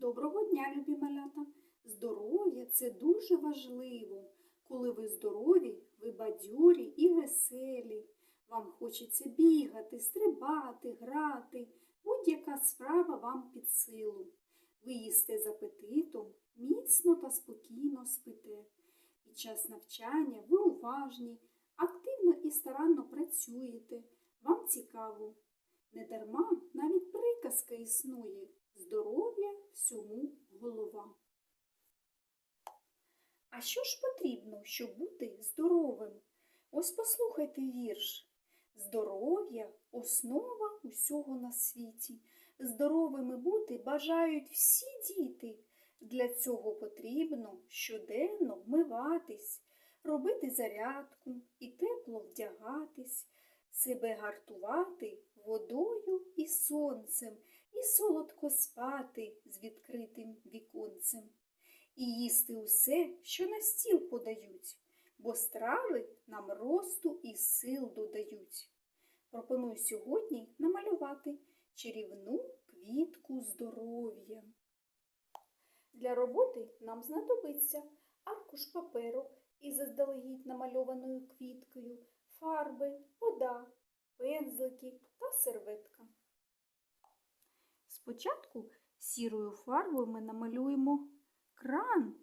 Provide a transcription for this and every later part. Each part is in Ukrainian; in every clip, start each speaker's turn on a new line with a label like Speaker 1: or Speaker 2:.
Speaker 1: Доброго дня, любі малята! Здоров'я це дуже важливо. Коли ви здорові, ви бадьорі і веселі. Вам хочеться бігати, стрибати, грати. Будь-яка справа вам під силу. Ви їсте з апетитом, міцно та спокійно спите. Під час навчання ви уважні, активно і старанно працюєте. Вам цікаво. Недарма навіть приказка існує здоров'я всьому голова. А що ж потрібно, щоб бути здоровим? Ось послухайте вірш. Здоров'я основа усього на світі. Здоровими бути бажають всі діти. Для цього потрібно щоденно вмиватись, робити зарядку і тепло вдягатись, себе гартувати водою і сонцем, і солодко спати з відкритим віконцем, і їсти усе, що на стіл подають, бо страви нам росту і сил додають. Пропоную сьогодні намалювати чарівну квітку здоров'я. Для роботи нам знадобиться аркуш паперу із заздалегідь намальованою квіткою, фарби, вода, пензлики та серветка. Спочатку сірою фарбою ми намалюємо кран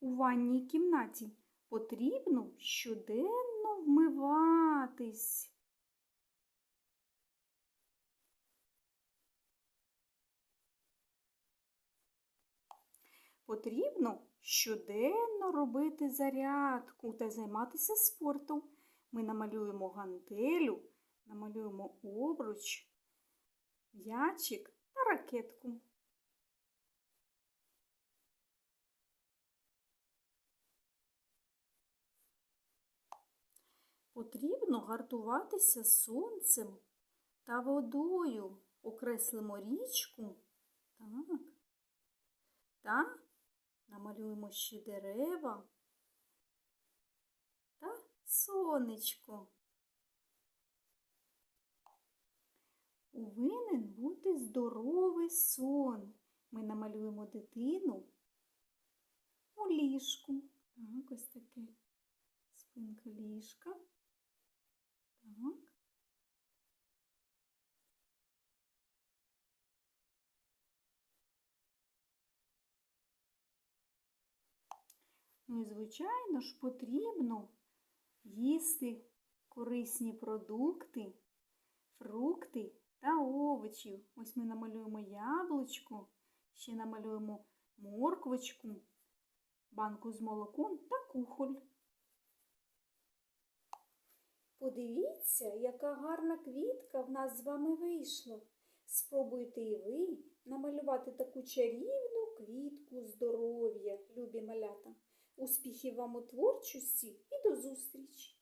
Speaker 1: у ванній кімнаті. Потрібно щоденно вмиватись. Потрібно щоденно робити зарядку та займатися спортом. Ми намалюємо гантелю, намалюємо обруч, м'ячик ракетку. Потрібно гартуватися сонцем та водою. Окреслимо річку. Так. Та намалюємо ще дерева та сонечко. Повинен бути здоровий сон. Ми намалюємо дитину у ліжку. Так, ось таке спинка ліжка. Так. Ну і, звичайно ж, потрібно їсти корисні продукти, фрукти та овочі. Ось ми намалюємо яблучко, ще намалюємо морквочку, банку з молоком та кухоль. Подивіться, яка гарна квітка в нас з вами вийшла. Спробуйте і ви намалювати таку чарівну квітку здоров'я, любі малята. Успіхів вам у творчості і до зустрічі!